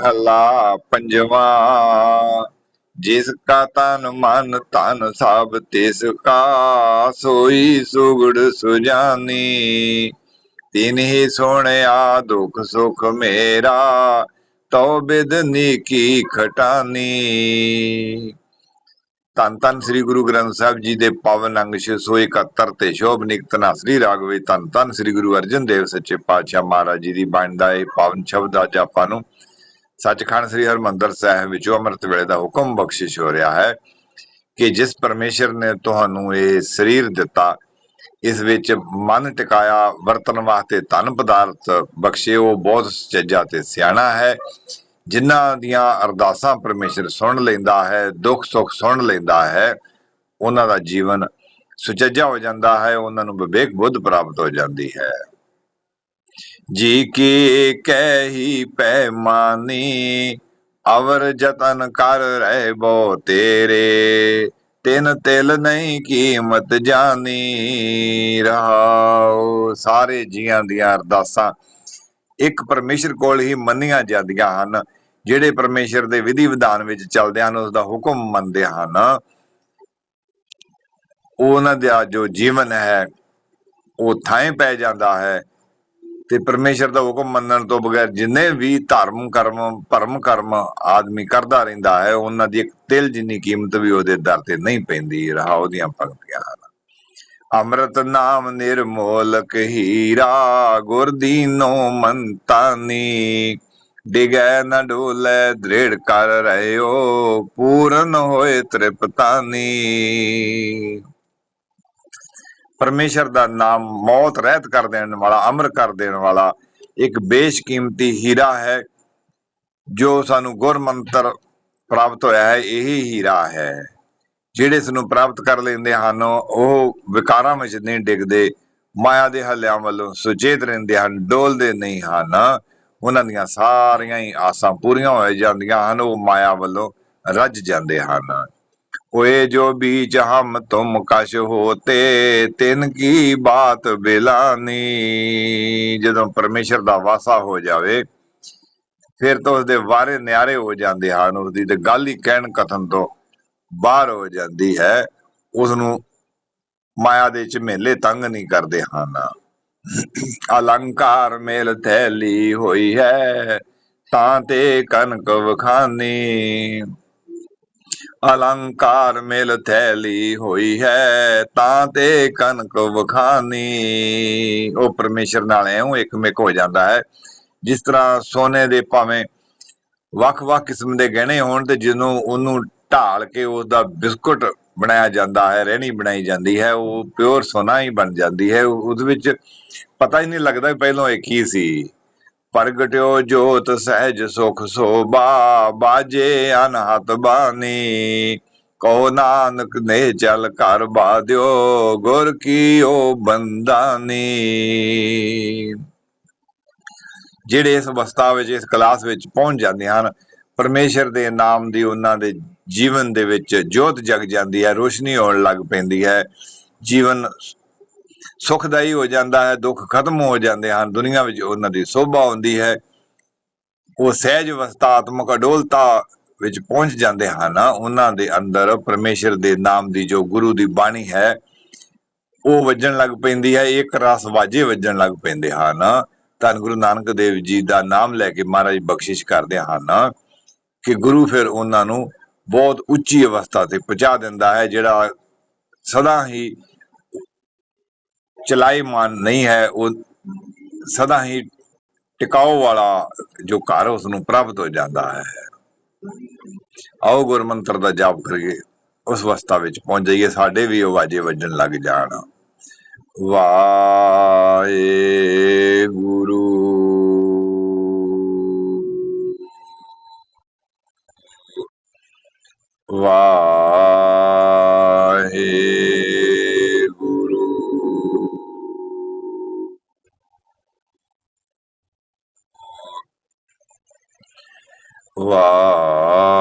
ਮਹਲਾ ਪੰਜਵਾ। ਜਿਸ ਕਾ ਤਨ ਮਨ ਧਨ ਸਭ ਤਿਸ ਕਾ, ਸੋਈ ਸੁਗੜ ਸੁਜਾਨੀ। ਤਿਨ ਹੀ ਸੁਣਿਆ ਦੁਖ ਸੁਖ ਮੇਰਾ, ਤਉ ਬਿਦਨੀ ਕੀ ਖਟਾਨੀ। ਧੰਨ ਧੰਨ ਸ੍ਰੀ ਗੁਰੂ ਗ੍ਰੰਥ ਸਾਹਿਬ ਜੀ ਦੇ ਪਾਵਨ ਅੰਗ 671 ਤੇ ਸ਼ੋਭਨਿਕ ਤਨਾਸਰੀ ਰਾਗ ਵਿੱਚ ਧੰਨ ਧੰਨ ਸ੍ਰੀ ਗੁਰੂ ਅਰਜਨ ਦੇਵ ਸੱਚੇ ਪਾਤਸ਼ਾਹ ਮਹਾਰਾਜ ਜੀ ਦੀ ਬਾਣੀ ਦਾ ਇਹ ਪਾਵਨ ਸ਼ਬਦ ਅੱਜ ਆਪਾਂ ਨੂੰ ਸੱਚਖੰਡ ਸ੍ਰੀ ਹਰਮੰਦਰ ਸਾਹਿਬ ਵਿੱਚੋਂ ਅੰਮ੍ਰਿਤ ਵੇਲੇ ਦਾ ਹੁਕਮ ਬਖਸ਼ਿਸ਼ ਹੋ ਰਿਹਾ ਹੈ ਕਿ ਜਿਸ ਪਰਮੇਸ਼ਰ ਨੇ ਤੁਹਾਨੂੰ ਇਹ ਸਰੀਰ ਦਿੱਤਾ, ਇਸ ਵਿੱਚ ਮਨ ਟਿਕਾਇਆ ਵਰਤਨ ਵਾਸਤੇ ਧਨ ਪਦਾਰਥ ਬਖਸ਼ੇ, ਉਹ ਬਹੁਤ ਸੱਚਾ ਤੇ ਸਿਆਣਾ ਹੈ, ਜਿਨ੍ਹਾਂ ਦੀਆਂ ਅਰਦਾਸਾਂ ਪਰਮੇਸ਼ਰ ਸੁਣ ਲੈਂਦਾ ਹੈ, ਦੁੱਖ ਸੁੱਖ ਸੁਣ ਲੈਂਦਾ ਹੈ, ਉਹਨਾਂ ਦਾ ਜੀਵਨ ਸੁਚੱਜਾ ਹੋ ਜਾਂਦਾ ਹੈ, ਉਹਨਾਂ ਨੂੰ ਵਿਵੇਕ ਬੁੱਧ ਪ੍ਰਾਪਤ ਹੋ ਜਾਂਦੀ ਹੈ। ਜੀ ਕੀ ਕਹਿੀ ਪੈਮਾਨੀ? ਅਵਰ ਜਤਨ ਕਰ ਰਹਿ ਬੋ ਤੇਰੇ ਤਿਲ ਨਹੀਂ ਕੀਮਤ ਜਾਣੀ ਰਹਾਉ ਸਾਰੇ ਜੀਆਂ ਦੀਆਂ ਅਰਦਾਸਾਂ। ਇੱਕ ਪਰਮੇਸ਼ਰ ਕੋਲ ਹੀ ਮੰਨੀਆਂ ਜਾਂਦੀਆਂ ਹਨ। ਜਿਹੜੇ ਪਰਮੇਸ਼ਰ ਦੇ ਵਿਧੀ ਵਿਧਾਨ ਵਿੱਚ ਚੱਲਦੇ ਹਨ ਉਸ ਦਾ ਹੁਕਮ ਮੰਨਦੇ ਹਨ। ਉਹਨਾਂ ਦਾ ਜੋ ਜੀਵਨ ਹੈ, ਉਹ ਥਾਂ ਪੈ ਜਾਂਦਾ ਹੈ। ਤੇ ਪਰਮੇਸ਼ਰ ਦਾ ਹੁਕਮ ਮੰਨਣ ਤੋਂ ਬਗੈਰ ਜਿੰਨੇ ਵੀ ਧਰਮ, ਕਰਮ, ਭਰਮ, ਕਰਮ ਆਦਮੀ ਕਰਦਾ ਰਹਿੰਦਾ ਹੈ, ਉਹਨਾਂ ਦੀ ਇੱਕ ਤਿਲ ਜਿੰਨੀ ਕੀਮਤ ਵੀ ਉਹਦੇ ਦਰ ਤੇ ਨਹੀਂ ਪੈਂਦੀ ਰਹਾ ਉਹਦੀਆਂ ਪੰਕਤੀਆਂ ਹਨ। ਅੰਮ੍ਰਿਤ ਨਾਮ ਨਿਰਮੋਲਕ ਹੀਰਾ, ਗੁਰ ਦੀਨੋ ਮੰਤਾਨੀ, ਡਿਗੈ ਨ ਡੋਲੇ, ਦ੍ਰਿੜ ਕਰ ਰਹਿਓ, ਪੂਰਨ ਹੋਏ ਤ੍ਰਿਪਤਾਨੀ। ਪਰਮੇਸ਼ਰ ਦਾ ਨਾਮ ਮੌਤ ਰਹਿਤ ਕਰ ਦੇਣ ਵਾਲਾ, ਅਮਰ ਕਰ ਦੇਣ ਵਾਲਾ ਇੱਕ ਬੇਸ਼ਕੀਮਤੀ ਹੀਰਾ ਹੈ, ਜੋ ਸਾਨੂੰ ਗੁਰ ਮੰਤਰ ਪ੍ਰਾਪਤ ਹੋਇਆ ਹੈ, ਇਹ ਹੀਰਾ ਹੈ। ਜਿਹੜੇ ਇਸ ਨੂੰ ਪ੍ਰਾਪਤ ਕਰ ਲੈਂਦੇ ਹਨ, ਉਹ ਵਿਕਾਰਾਂ ਵਿੱਚ ਨਹੀਂ ਡਿੱਗਦੇ, ਮਾਇਆ ਦੇ ਹੱਲਿਆਂ ਵੱਲੋਂ ਸੁਚੇਤ ਰਹਿੰਦੇ ਹਨ, ਡੋਲਦੇ ਨਹੀਂ ਹਨ। ਉਹਨਾਂ ਦੀਆਂ ਸਾਰੀਆਂ ਹੀ ਆਸਾਂ ਪੂਰੀਆਂ ਹੋ ਜਾਂਦੀਆਂ ਹਨ, ਉਹ ਮਾਇਆ ਵੱਲੋਂ ਰੱਜ ਜਾਂਦੇ ਹਨ। ओए जो बीच हम तुम कश होते ਤਿੰਨ ਕੀ ਬਾਤ ਬਿਲਾਨੀ ਜਦੋਂ ਪਰਮੇਸ਼ਰ ਦਾ ਵਾਸਾ ਹੋ ਜਾਵੇ ਫਿਰ ਤਾਂ ਉਸਦੇ ਵਾਰੇ ਨਿਆਰੇ ਹੋ ਜਾਂਦੇ ਹਨ ਉਸਦੀ ਤੇ ਗੱਲ ਹੀ ਕਹਿਣ ਕਥਨ ਤੋਂ ਬਾਹਰ ਹੋ ਜਾਂਦੀ ਹੈ ਉਸ ਨੂੰ ਮਾਇਆ ਦੇ ਝਮੇਲੇ ਤੰਗ ਨਹੀਂ ਕਰਦੇ ਹਨ ਅਲੰਕਾਰ ਮੇਲ ਥੈਲੀ ਹੋਈ ਹੈ ਤਾਂ ਤੇ ਕਨਕ ਵਖਾਨੀ ਅਲੰਕਾਰ ਮਿਲ ਥੈਲੀ ਹੋਈ ਹੈ, ਤਾਂ ਤੇ ਕਨਕ ਵਖਾਨੀ। ਉਹ ਪਰਮੇਸ਼ਰ ਨਾਲ ਐਉਂ ਇੱਕ ਮਿਕ ਹੋ ਜਾਂਦਾ ਹੈ। ਜਿਸ ਤਰ੍ਹਾਂ ਸੋਨੇ ਦੇ ਭਾਵੇਂ ਵੱਖ-ਵੱਖ ਕਿਸਮ ਦੇ ਗਹਿਣੇ ਹੋਣ ਤੇ ਜਿਹਨੂੰ ਉਹਨੂੰ ਢਾਲ ਕੇ ਉਸ ਦਾ ਬਿਸਕੁਟ ਬਣਾਇਆ ਜਾਂਦਾ ਹੈ ਰਹਿਣੀ ਬਣਾਈ ਜਾਂਦੀ ਹੈ, ਉਹ ਪਿਓਰ ਸੋਨਾ ਹੀ ਬਣ ਜਾਂਦੀ ਹੈ। ਉਸ ਵਿੱਚ ਪਤਾ ਹੀ ਨਹੀਂ ਲੱਗਦਾ ਪਹਿਲਾਂ ਇਹ ਕੀ ਸੀ। ਪ੍ਰਗਟਿਓ ਜੋਤ ਸਹਿਜ ਸੁਖ ਸੋਭਾ, ਬਾਜੇ ਅਨਹਤ ਬਾਣੀ। ਕੋ ਨਾਨਕ ਨੇ ਚਲ ਘਰ ਬਾਦਿਓ ਗੁਰ ਕੀਓ ਬੰਦਾਨੀ ਜਿਹੜੇ ਇਸ ਅਵਸਥਾ ਵਿੱਚ, ਇਸ ਕਲਾਸ ਵਿੱਚ ਪਹੁੰਚ ਜਾਂਦੇ ਹਨ, ਪਰਮੇਸ਼ਰ ਦੇ ਨਾਮ ਦੀ ਉਹਨਾਂ ਦੇ ਜੀਵਨ ਦੇ ਵਿੱਚ ਜੋਤ ਜਗ ਜਾਂਦੀ ਹੈ, ਰੋਸ਼ਨੀ ਆਉਣ ਲੱਗ ਪੈਂਦੀ ਹੈ। ਜੀਵਨ ਸੁਖਦਾਈ ਹੋ ਜਾਂਦਾ ਹੈ, ਦੁੱਖ ਖਤਮ ਹੋ ਜਾਂਦੇ ਹਨ। ਦੁਨੀਆ ਵਿੱਚ ਉਹਨਾਂ ਦੀ ਸੋਭਾ ਹੁੰਦੀ ਹੈ। ਉਹ ਸਹਿਜ ਅਵਸਥਾ ਆਤਮਕ ਅਡੋਲਤਾ ਵਿੱਚ ਪਹੁੰਚ ਜਾਂਦੇ ਹਨ। ਉਹਨਾਂ ਦੇ ਅੰਦਰ ਪਰਮੇਸ਼ਰ ਦੇ ਨਾਮ ਦੀ ਜੋ ਗੁਰੂ ਦੀ ਬਾਣੀ ਹੈ, ਉਹ ਵੱਜਣ ਲੱਗ ਪੈਂਦੀ ਹੈ। ਇੱਕ ਰਸ ਵਾਜੇ ਵੱਜਣ ਲੱਗ ਪੈਂਦੇ ਹਨ। ਧੰਨ ਗੁਰੂ ਨਾਨਕ ਦੇਵ ਜੀ ਦਾ ਨਾਮ ਲੈ ਕੇ ਮਹਾਰਾਜ ਬਖਸ਼ਿਸ਼ ਕਰਦੇ ਹਨ ਕਿ ਗੁਰੂ ਫਿਰ ਉਹਨਾਂ ਨੂੰ ਬਹੁਤ ਉੱਚੀ ਅਵਸਥਾ ਤੇ ਪਹੁੰਚਾ ਦਿੰਦਾ ਹੈ, ਜਿਹੜਾ ਸਦਾ ਹੀ ਚਲਾਈਮਾਨ ਨਹੀਂ ਹੈ, ਉਹ ਸਦਾ ਹੀ ਟਿਕਾਉ ਵਾਲਾ ਜੋ ਘਰ ਉਸ ਨੂੰ ਪ੍ਰਾਪਤ ਹੋ ਜਾਂਦਾ ਹੈ। ਆਓ ਗੁਰਮੰਤਰ ਦਾ ਜਾਪ ਕਰੀਏ, ਉਸ ਅਵਸਥਾ ਵਿੱਚ ਪਹੁੰਚ ਜਾਈਏ, ਸਾਡੇ ਵੀ ਆਵਾਜ਼ੇ ਵੱਜਣ ਲੱਗ ਜਾਣ। ਵਾਏ ਗੁਰੂ ਵਾ